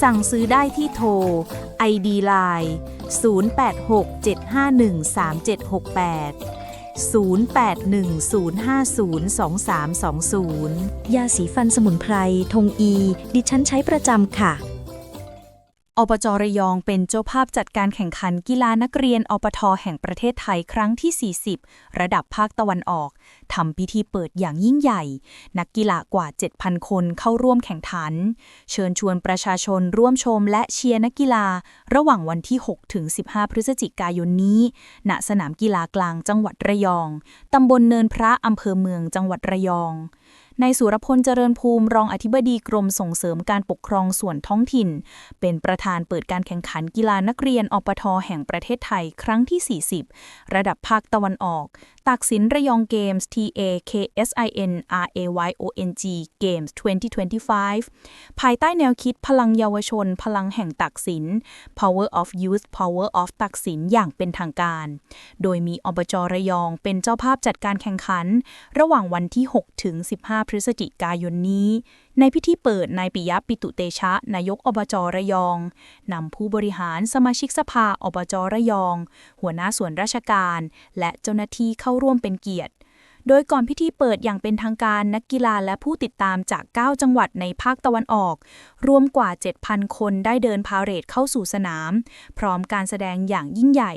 สั่งซื้อได้ที่โทร ID Line 0867513768 0810502320 ยาสีฟันสมุนไพร ทงอี ดิฉันใช้ประจำค่ะ อบจระยองเป็นเจ้าภาพจัดการแข่งขันกีฬานักเรียนอปทแห่งประเทศไทยครั้งที่ 40 ระดับภาคตะวันออกทำพิธีเปิดอย่างยิ่งใหญ่ นักกีฬากว่า 7,000 คนเข้าร่วมแข่งขัน เชิญชวนประชาชนร่วมชมและเชียร์นักกีฬา ระหว่างวันที่ 6 ถึง 15 พฤศจิกายนนี้ ณสนามกีฬากลางจังหวัดระยองตำบลเนินพระอำเภอเมืองจังหวัดระยอง นายสุรพลเจริญภูมิรองอธิบดีกรมส่งเสริมการปกครองส่วนท้องถิ่น เป็นประธานเปิดการแข่งขันกีฬานักเรียนอปทแห่งประเทศไทยครั้งที่ 40 ระดับภาคตะวันออกตักสินระยองเกมส์ TA KSIN RAYONG Games 2025 ภายใต้แนวคิดพลังเยาวชน พลังแห่งตักสิน Power of Youth Power of ตักสินอย่างเป็นทางการ โดยมีอบจระยองเป็นเจ้าภาพจัดการแข่งขัน ระหว่างวันที่ 6 ถึง 15พฤศจิกายนนี้ ในพิธีเปิดนายปิยะปิตุเตชะ นายกอบจระยองนำผู้บริหารสมาชิกสภาอบจระยอง หัวหน้าส่วนราชการ และเจ้าหน้าที่เข้าร่วมเป็นเกียรติ โดยก่อนพิธีเปิดอย่างเป็นทางการนักกีฬาและผู้ติดตามจาก 9 จังหวัดในภาคตะวันออก รวมกว่า 7,000 คนได้เดินพาเหรดเข้าสู่สนาม พร้อมการแสดงอย่างยิ่งใหญ่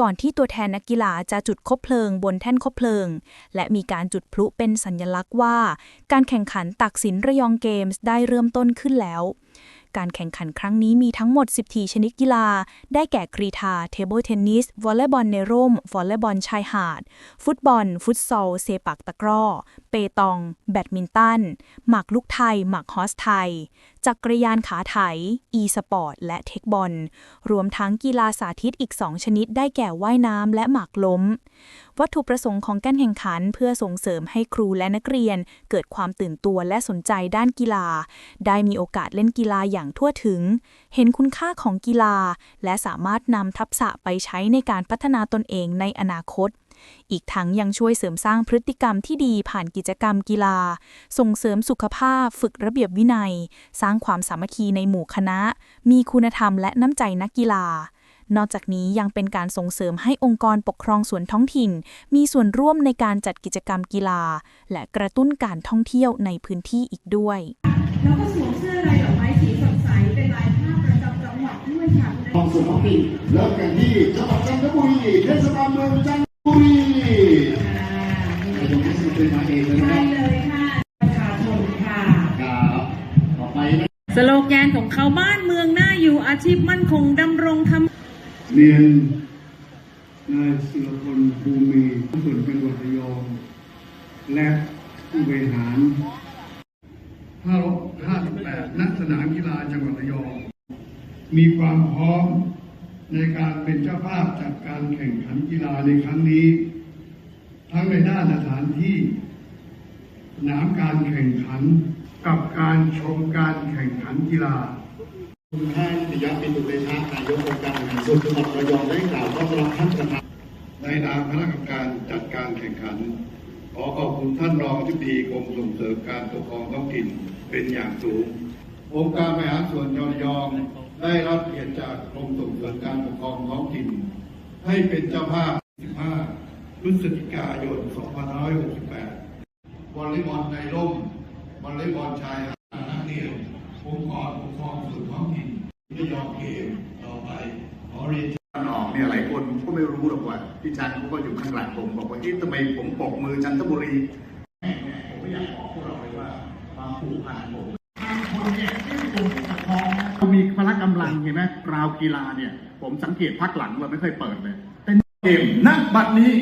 ก่อนที่ตัวแทนนักกีฬาจะจุดคบเพลิงบนแท่นคบเพลิง และมีการจุดพลุเป็นสัญลักษณ์ว่า การแข่งขันตักสินระยองเกมส์ได้เริ่มต้นขึ้นแล้ว การแข่งขันครั้งนี้มีทั้งหมด 14 ชนิดกีฬา ได้แก่กรีฑาเทเบิลเทนนิส วอลเลย์บอลในร่ม วอลเลย์บอลชายหาด ฟุตบอล ฟุตซอล เซปักตะกร้อ เปตอง แบดมินตัน หมากลุกไทย หมากฮอสไทย จักรยานขาไถ อีสปอร์ต และเทคบอล รวมทั้งกีฬาสาธิตอีก 2 ชนิดได้แก่ว่ายน้ำและหมากล้ม วัตถุประสงค์ของการแข่งขันเพื่อส่งเสริมให้ครูและนักเรียน เกิดความตื่นตัวและสนใจด้านกีฬา ได้มีโอกาสเล่นกีฬาอย่างทั่วถึง เห็นคุณค่าของกีฬา และสามารถนำทักษะไปใช้ในการพัฒนาตนเองในอนาคต อีกทั้งยังช่วยเสริมสร้างพฤติกรรมที่ดีผ่านกิจกรรมกีฬา ส่งเสริมสุขภาพ ฝึกระเบียบวินัย สร้างความสามัคคีในหมู่คณะ มีคุณธรรมและน้ำใจนักกีฬา นอกจากนี้ยังเป็นการส่งเสริมให้องค์กรปกครองส่วนท้องถิ่น มีส่วนร่วมในการจัดกิจกรรมกีฬา และกระตุ้นการท่องเที่ยวในพื้นที่อีกด้วยแล้วก็สวมเสื้อลายดอกไม้สีสดใสเป็นลายผ้าประจำจังหวัดด้วยค่ะคุณของส่วนท้องถิ่นเริ่มกันที่จังหวัดจันทบุรีเทศบาลเมืองจันท บุรีไอ้ตรงนี้คือเป็นมาเองเลยนะใช่เลยค่ะประชาชนค่ะ ครับต่อไปนะสโลแกนของเขาบ้านเมืองน่าอยู่อาชีพมั่นคงดำรงทำ เรียนนายสุรพลภูมิส่วนจังหวัดระยอง และผู้บริหาร558นักสนามกีฬาจังหวัดระยอง มีความพร้อม ในการเป็นเจ้าภาพจัดการแข่งขันกีฬาในครั้งนี้ ทั้งในด้านสถานที่สนามการแข่งขันกับการชมการแข่งขันกีฬาคุณท่านปิยะปิตุเตชะนายกองค์การบริหารส่วนจังหวัดระยองได้กล่าวต้อนรับท่านประธานในนามคณะกรรมการจัดการแข่งขัน ขอขอบคุณท่านรองอธิบดีกรมส่งเสริมการปกครองท้องถิ่นเป็นอย่างสูง องค์การบริหารส่วนจัง หวัดระยองกกรมส่งเสริมการปกครองท้องถิ่น ให้เป็นเจ้าภาพ 15 พฤศจิกายน 2568วอลเลย์บอลในร่มวอลเลย์บอลชายหาดนักเรียนองค์กรปกครองส่วนท้องถิ่นไม่ยอมเกมต่อไปขอเรียนนออกเนี่ยหลายคนก็ไม่รู้หรอกว่าพี่ชันเขาก็อยู่ข้างหลังผมบอกว่าเอ๊ะทำไมผมปกมือจันทบุรีแม่ผมไม่อยากบอกพวกเราเลยว่าความผูกพันผมบางคนเนี่ยที่ผมจะคองนะ เรามีพ ละกำลังเห็นไหมราวกีฬาเนี่ย ผมสังเกตพักหลังเราไม่ค่อยเปิดเลยแต่เกมณบัดนี้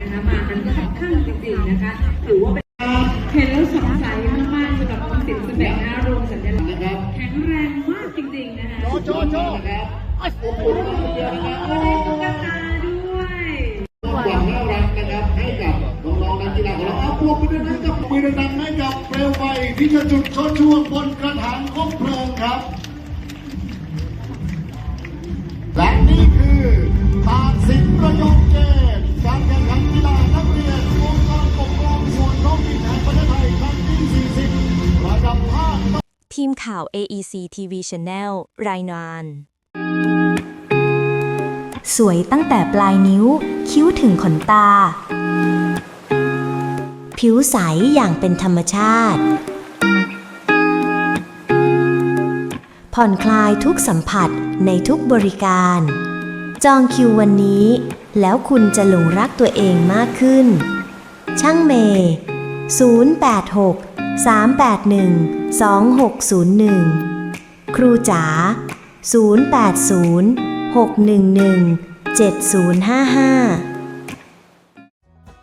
นะคะมากันก็ค่อนข้างจริงๆนะคะถือว่าเป็นเห็นแล้วสดใสมากๆสำหรับคุณสินสเปกนะรวมสัญลักษณ์นะครับแข็งแรงมากจริงๆนะคะโจโจโจนะครับโอ้โห กีฬาของเราเอาพวกไปด้วยนะกับปืนดังๆให้กับเปลวไฟที่จะจุดชนช่วงบนกระถางคบเพลิงครับและนี่คือตาสินประยงเกมการแข่งขันกีฬานักเรียนองค์กรปกครองส่วนท้องถิ่นแห่งประเทศไทยครั้งที่40ระดับภาคทีมข่าว AEC TV Channel รายงานสวยตั้งแต่ปลายนิ้ว คิ้วถึงขนตา ผิวใสอย่างเป็นธรรมชาติ ผ่อนคลายทุกสัมผัสในทุกบริการ จองคิววันนี้ แล้วคุณจะหลงรักตัวเองมากขึ้น ช่างเมย์086 381 2601 ครูจ๋า 080 611 7055